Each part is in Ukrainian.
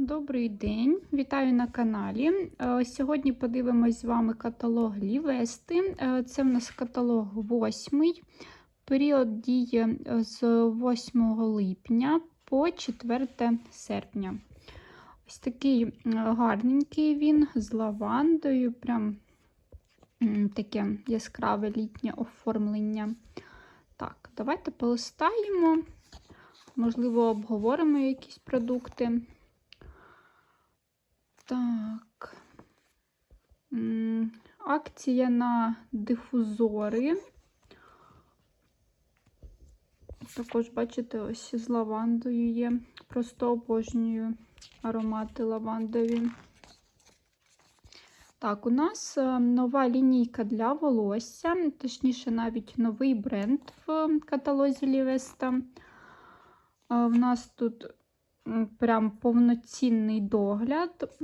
Добрий день, вітаю на каналі. Е, Сьогодні подивимось з вами каталог Лівести. Е, Це в нас каталог 8. Період діє е, з 8 липня по 4 серпня. Ось такий гарненький він з лавандою. Прям таке яскраве літнє оформлення. Так, давайте полистаємо. Можливо, обговоримо якісь продукти. Так. Акція на дифузори. Також, бачите, ось з лавандою є. Просто обожнюю аромати лавандові. Так, у нас е, нова лінійка для волосся, точніше, навіть новий бренд в каталозі Лівеста. Е, В нас тут прям повноцінний догляд,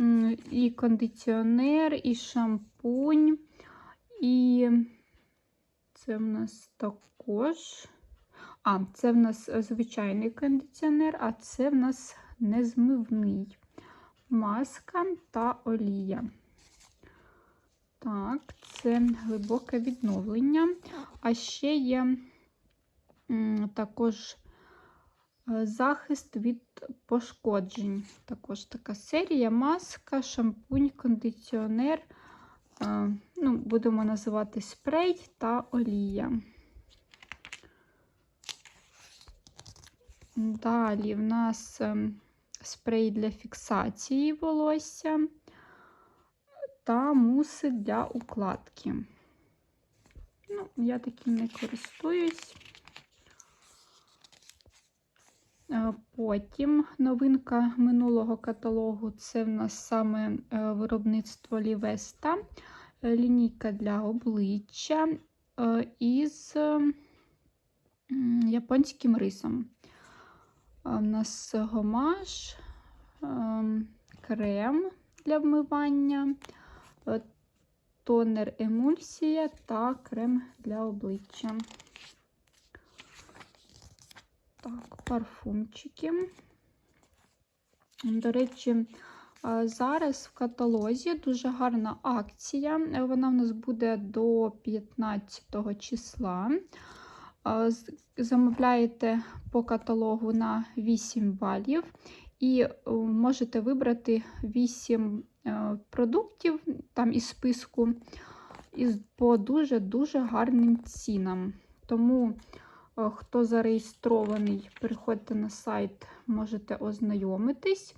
і кондиціонер, і шампунь, і це в нас також. А, це в нас звичайний кондиціонер, а це в нас незмивний маска та олія. Так, це глибоке відновлення. А ще є також е, захист від пошкоджень. Також така серія, маска, шампунь, кондиціонер. е, Ну, будемо називати спрей та олія. Далі в нас ем, спрей для фіксації волосся та муси для укладки. Ну, я таким не користуюсь. Е, Потім новинка минулого каталогу це в нас саме е, виробництво Лівеста, е, лінійка для обличчя із японським рисом. У нас гомаш, ем, крем для вмивання, тонер емульсія та крем для обличчя. Так, парфумчики. До речі, зараз в каталозі дуже гарна акція. Вона в нас буде до 15 числа. Замовляєте по каталогу на 8 балів і е, можете вибрати 8 е, продуктів там із списку із по дуже-дуже гарним цінам. Тому, хто зареєстрований, переходьте на сайт, можете ознайомитись.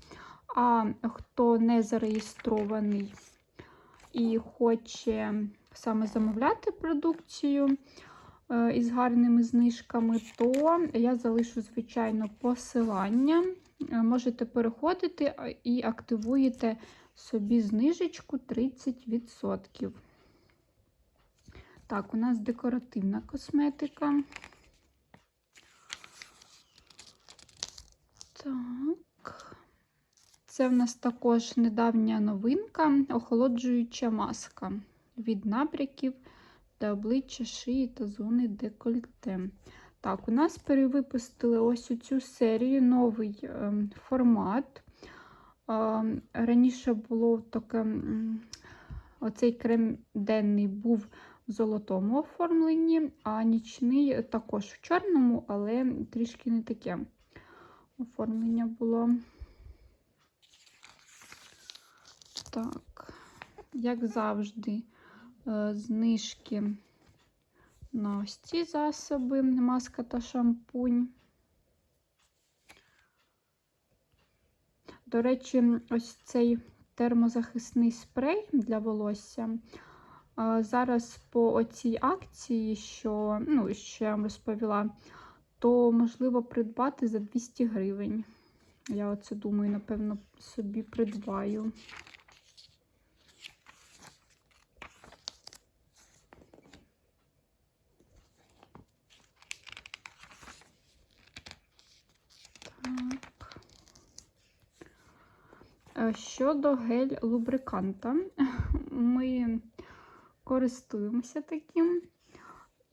А хто не зареєстрований і хоче саме замовляти продукцію е, із гарними знижками, то я залишу, звичайно, посилання. Е, Можете переходити і активуєте собі знижечку 30%. Так, у нас декоративна косметика. Так. Це в нас також недавня новинка, охолоджуюча маска від набряків та обличчя шиї та зони декольте. Так, у нас перевипустили ось цю серію новий ем, формат. Ем, раніше було таке, оцей крем денний був в золотому оформленні, а нічний також в чорному, але трішки не таке оформлення було. Так, як завжди, е, знижки на ось ці засоби, маска та шампунь. До речі, ось цей термозахисний спрей для волосся. е, Зараз по оцій акції, що, ну, що я вам розповіла, то можливо придбати за 200 гривень. Я оце думаю, напевно, собі придбаю. Так. Е, Щодо гель-лубриканта, ми користуємося таким.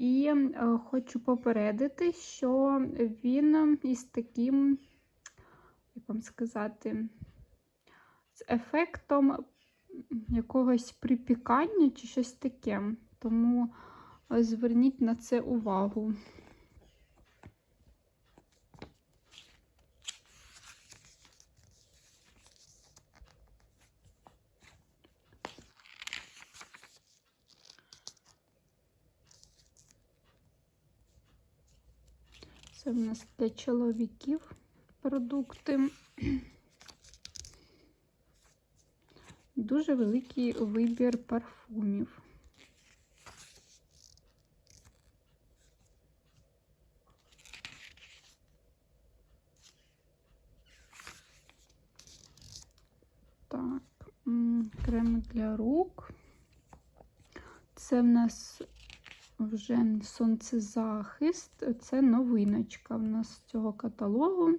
І е, хочу попередити, що він із таким, як вам сказати, з ефектом якогось припікання чи щось таке. Тому е, зверніть на це увагу. Це в нас для чоловіків продукти. Дуже великий вибір парфумів. Так, креми для рук. Це в нас вже сонцезахист. Це новиночка в нас з цього каталогу.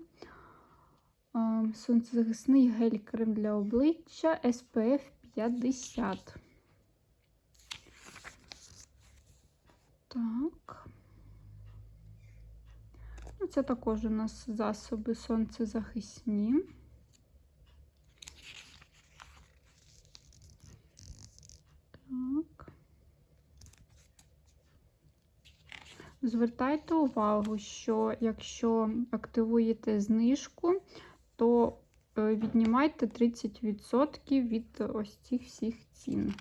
Сонцезахисний гель-крем для обличчя SPF 50. Так. Ну, Це також у нас засоби сонцезахисні. Так. Звертайте увагу, що якщо активуєте знижку, то е, віднімайте 30% від ось цих всіх цін.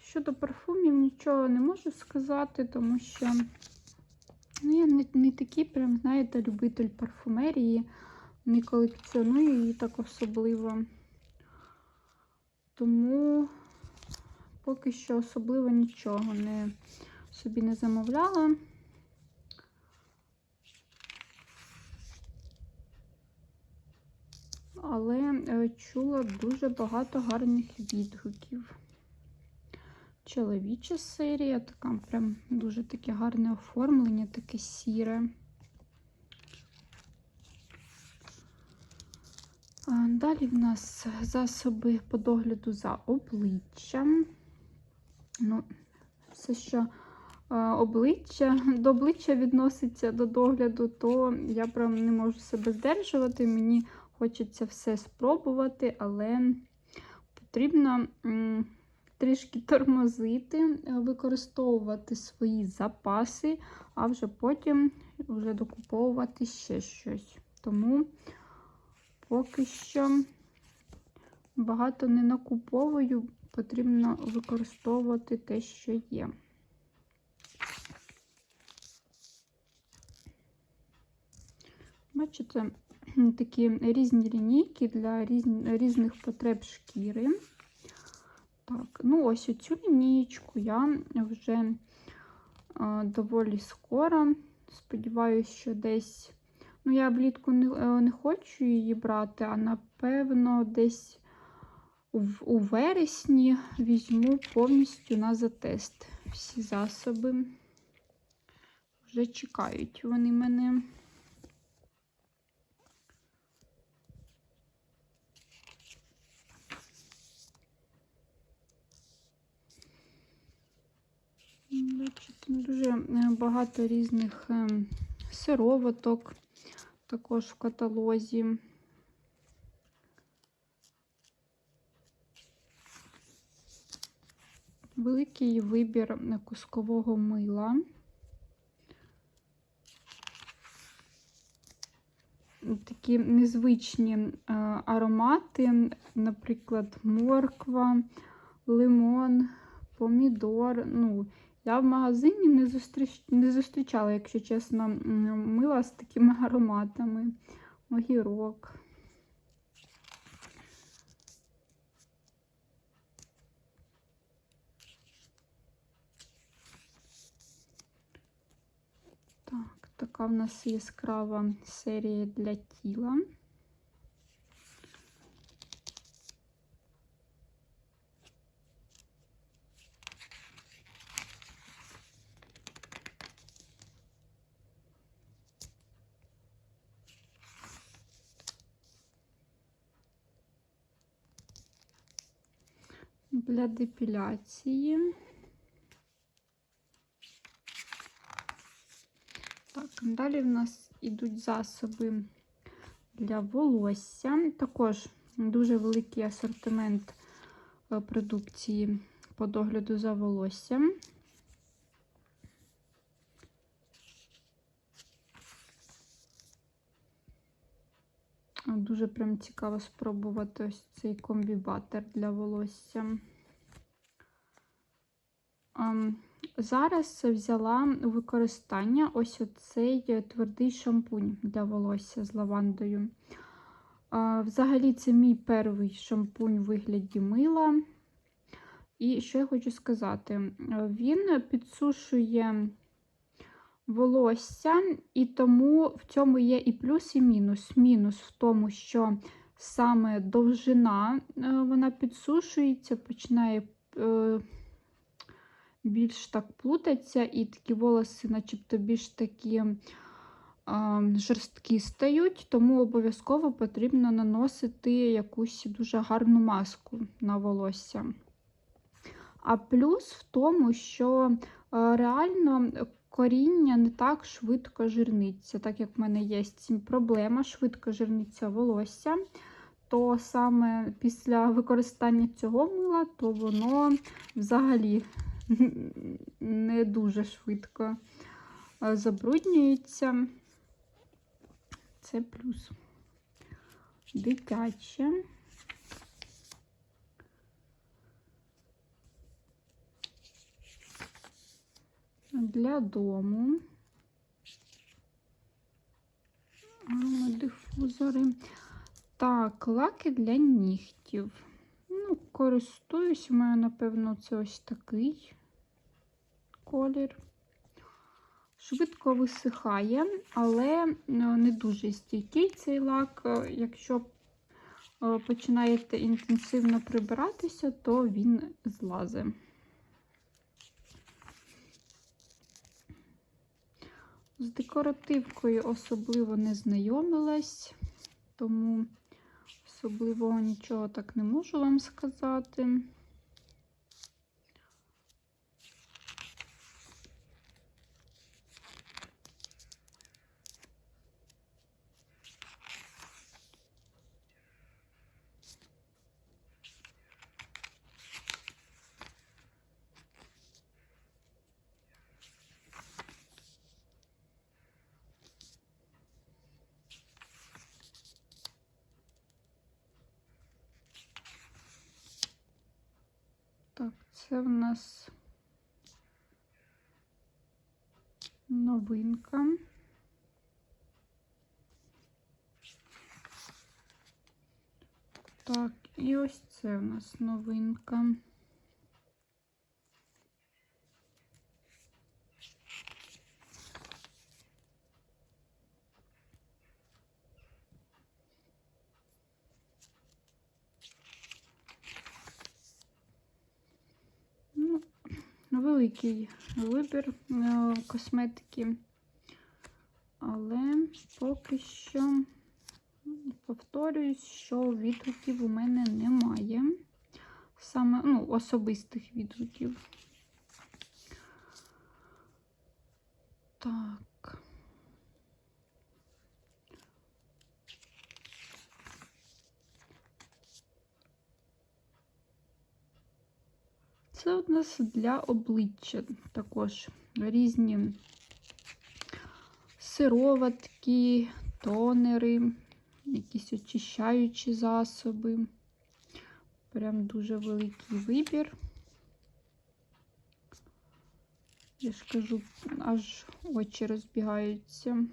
Щодо парфумів нічого не можу сказати, тому що ну, я не, не такий, прям, знаєте, любитель парфумерії, не колекціоную її так особливо. Тому поки що особливо нічого не собі не замовляла. Але е, чула дуже багато гарних відгуків. Чоловіча серія, така прям дуже таке гарне оформлення, таке сіре. Далі в нас засоби по догляду за обличчям. Ну, все, що обличчя, до обличчя відноситься до догляду, то я прям не можу себе здержувати. Мені хочеться все спробувати, але потрібно трішки тормозити, використовувати свої запаси, а вже потім вже докуповувати ще щось. Тому поки що багато не накуповую, потрібно використовувати те, що є. Бачите, такі різні лінійки для різних потреб шкіри. Так, ну ось цю лінійку я вже а, доволі скоро. Сподіваюся, що десь, ну, я влітку не, не хочу її брати, а напевно, десь в, у вересні візьму повністю на затест. Всі засоби вже чекають вони мене. Бачите, дуже е, багато різних е, сироваток також в каталозі. Великий вибір кускового мила. Такі незвичні е, аромати, наприклад, морква, лимон, помідор. Ну, я в магазині не зустріч... не зустрічала, якщо чесно, мила з такими ароматами, огірок. Так, така в нас яскрава серія для тіла. Для депіляції. Так, далі в нас ідуть засоби для волосся. Також дуже великий асортимент е, продукції по догляду за волоссям. Дуже прям цікаво спробувати ось цей комбібатер для волосся. Ем, Зараз взяла використання ось оцей твердий шампунь для волосся з лавандою. Е, Взагалі, це мій перший шампунь у вигляді мила. І що я хочу сказати? Е, Він підсушує волосся, і тому в цьому є і плюс, і мінус. Мінус в тому, що саме довжина е, вона підсушується, починає більш так плутатися, і такі волоси, начебто, більш такі жорсткі стають, тому обов'язково потрібно наносити якусь дуже гарну маску на волосся. А плюс в тому, що е, реально коріння не так швидко жирниться, так як в мене є проблема, швидко жирниться волосся, то саме після використання цього мила, то воно взагалі не дуже швидко е, забруднюється. Це плюс. Дитяче. Для дому. Дифузори. Так, лаки для нігтів. Ну, користуюсь, мене, напевно, це ось такий колір. Швидко висихає, але не дуже стійкий цей лак. Якщо починаєте інтенсивно прибиратися, то він злазить. З декоративкою особливо не знайомилась, тому особливого нічого так не можу вам сказати. Так, це в нас новинка. Так, і ось це у нас новинка. Ну, великий вибір е, косметики, але поки що повторююсь, що відгуків у мене немає. Саме ну, особистих відгуків. Так. Це у нас для обличчя також різні сироватки, тонери, якісь очищаючі засоби. Прям дуже великий вибір. Я ж кажу, аж очі розбігаються.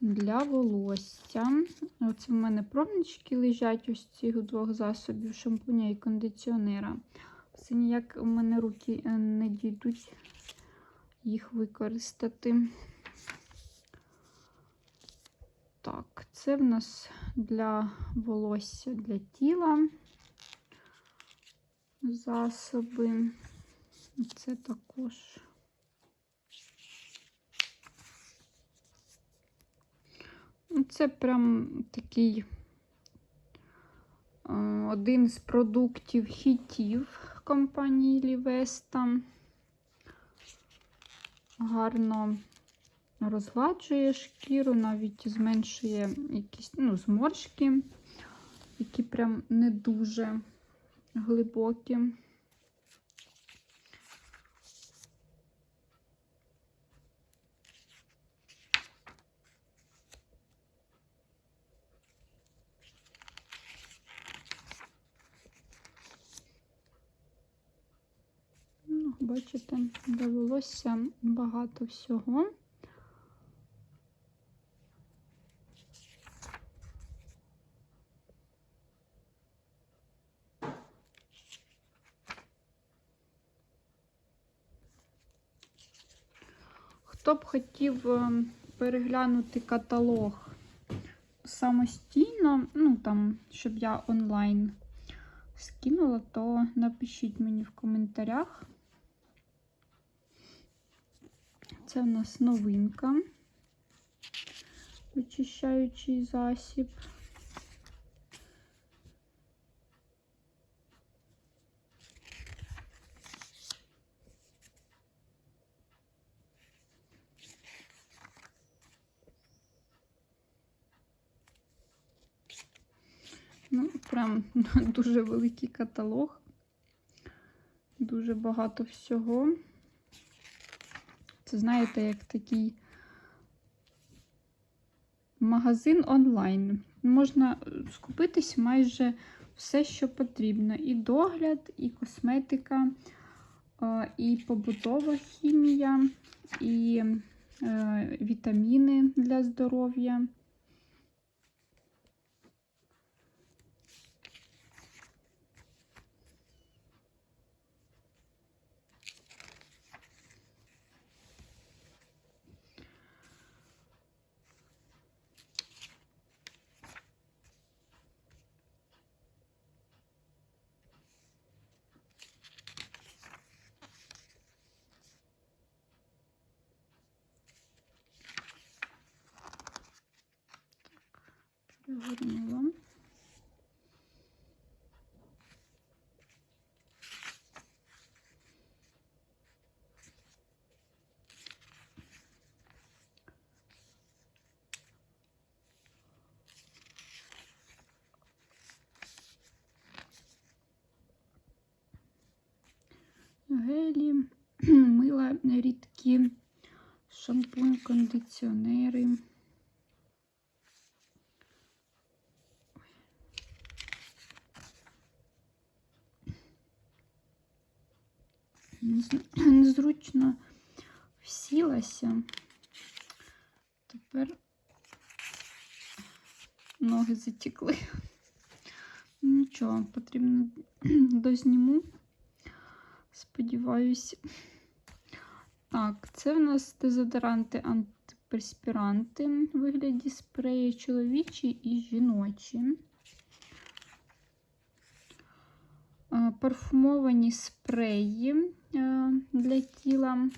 Для волосся. Оце в мене промнички лежать ось цих двох засобів шампуня і кондиціонера. Все ніяк у мене руки е, не дійдуть їх використати. Так, це в нас для волосся для тіла засоби. Це також. Це прям такий один з продуктів хітів компанії Лівеста. Гарно розгладжує шкіру, навіть зменшує якісь ну, зморшки, які прям не дуже глибокі. Ну, бачите, для волосся багато всього. Хто б хотів е, переглянути каталог самостійно, ну там, щоб я онлайн скинула, то напишіть мені в коментарях. Це у нас новинка, очищаючий засіб. Ну, прям дуже великий каталог. Дуже багато всього. Це, знаєте, як такий магазин онлайн. Можна скупитись майже все, що потрібно. І догляд, і косметика, е, і побутова хімія, і е, вітаміни для здоров'я. Пригорнула. Гелі, мила рідкі, шампунь, кондиціонери. Незручно всілася. Тепер ноги затікли. Нічого, потрібно дозніму. Сподіваюсь. Так, це в нас дезодоранти антиперспіранти у вигляді спреї чоловічі і жіночі. Парфумовані спреї е, для тіла.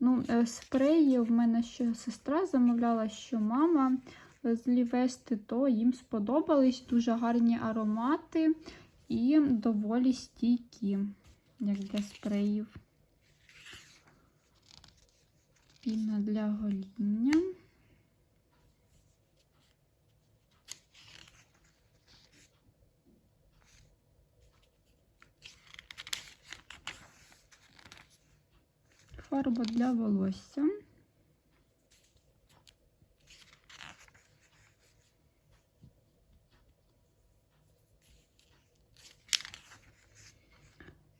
Ну, е, спреї в мене ще сестра замовляла, що мама з Лівести, то їм сподобались дуже гарні аромати і доволі стійкі, як для спреїв. Піна для гоління. Фарба для волосся.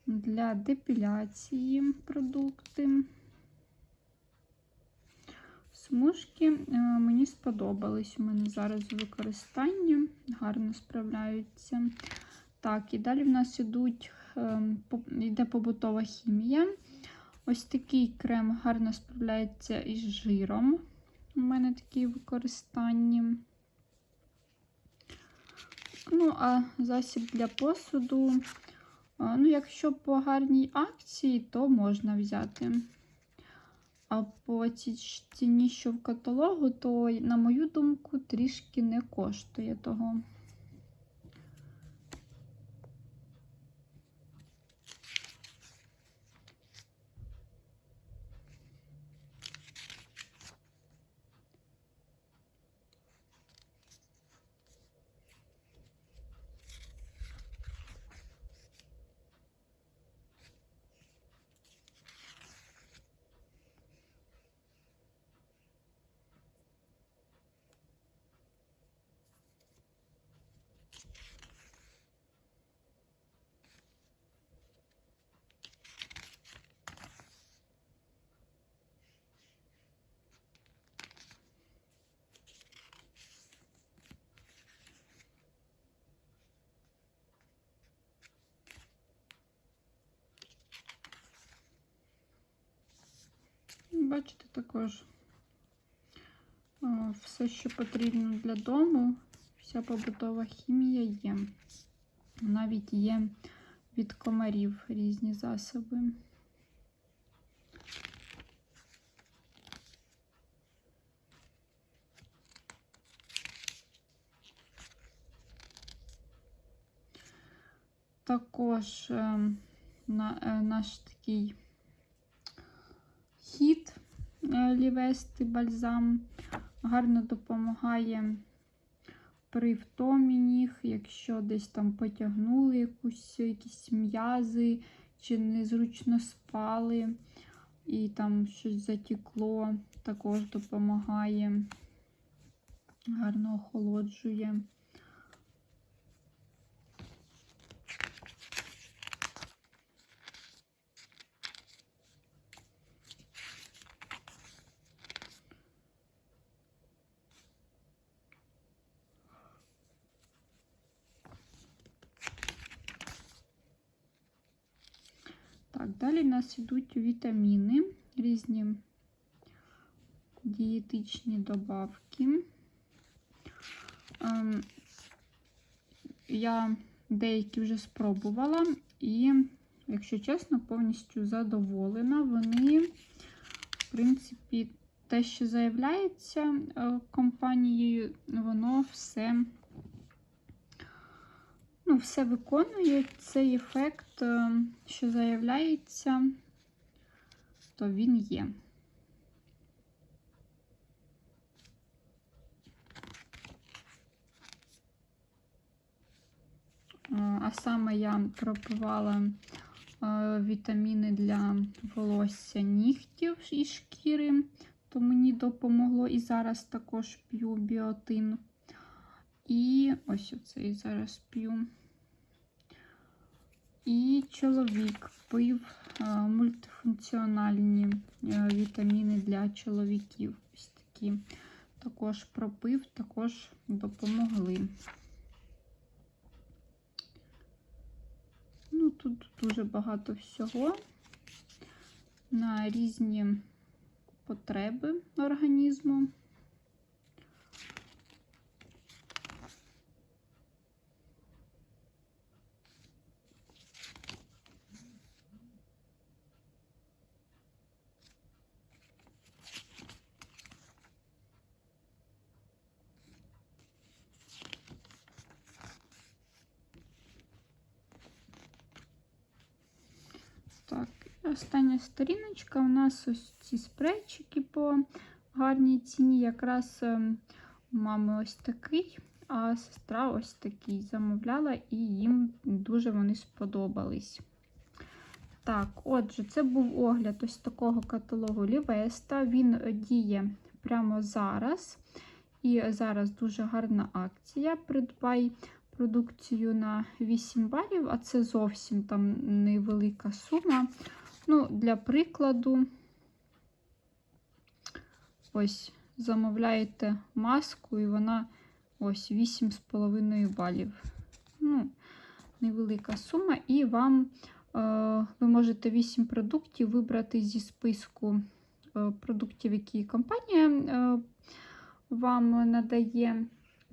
Для депіляції продукти. Смужки е, мені сподобались. У мене зараз в використанні гарно справляються. Так, і далі в нас ідуть, е, йде побутова хімія. Ось такий крем гарно справляється із жиром. У мене такі використанні. Ну, а засіб для посуду. Ну, якщо по гарній акції, то можна взяти. А по ціні, що в каталогу, то, на мою думку, трішки не коштує того. Бачите, також все, що потрібно для дому, вся побутова хімія є. Навіть є від комарів різні засоби. Також е, на, е, наш такий хід е, лівести бальзам гарно допомагає при втомі ніг, якщо десь там потягнули якусь, якісь м'язи чи незручно спали, і там щось затекло, також допомагає, гарно охолоджує. Так, далі в нас йдуть вітаміни, різні дієтичні добавки. Ем, Я деякі вже спробувала і, якщо чесно, повністю задоволена. Вони, в принципі, те, що заявляється е, компанією, воно все ну, все виконує цей ефект, е, що заявляється, то він є. Е, А саме я пропивала е, вітаміни для волосся нігтів і шкіри, то мені допомогло. І зараз також п'ю біотин. І ось оцей зараз п'ю. І чоловік пив е, мультифункціональні е, вітаміни для чоловіків. Ось такі. Також пропив, також допомогли. Ну, тут дуже багато всього на різні потреби організму. Так, і остання сторіночка. У нас ось ці спрейчики по гарній ціні. Якраз ем, у мами ось такий, а сестра ось такий замовляла, і їм дуже вони сподобались. Так, отже, це був огляд ось такого каталогу Лівеста. Він діє прямо зараз. І зараз дуже гарна акція. Придбай продукцію на 8 балів, а це зовсім там невелика сума. Ну, Для прикладу, ось замовляєте маску, і вона ось 8,5 балів. Ну, Невелика сума, і вам е, ви можете 8 продуктів вибрати зі списку е, продуктів, які компанія е, вам надає.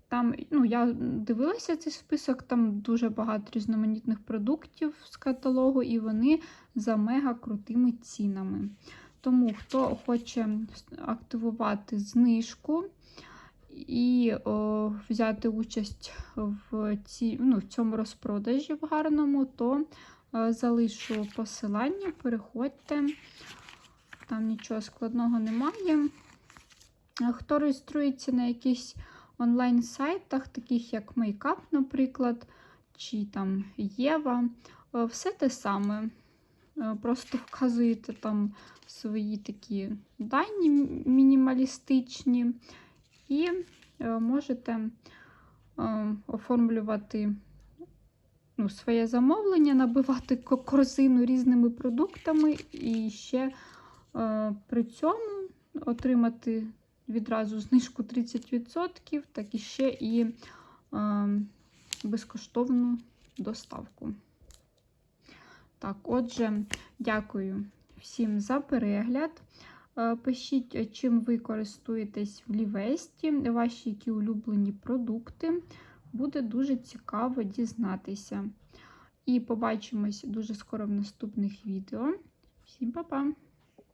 Там, ну, я дивилася цей список, там дуже багато різноманітних продуктів з каталогу, і вони за мега крутими цінами. Тому, хто хоче активувати знижку і о, взяти участь в ці, ну, в цьому розпродажі в гарному, то о, залишу посилання, переходьте, там нічого складного немає. Хто реєструється на якісь онлайн-сайтах, таких як Makeup, наприклад, чи там Єва, е, все те саме. Е, Просто вказуєте там свої такі дані мінімалістичні, і е, можете оформлювати ну, своє замовлення, набивати корзину різними продуктами, і ще при цьому отримати відразу знижку 30%, так і ще і е, безкоштовну доставку. Так, отже, дякую всім за перегляд. Е, Пишіть, чим ви користуєтесь в Лівесті, ваші які улюблені продукти. Буде дуже цікаво дізнатися. І побачимось дуже скоро в наступних відео. Всім па-па!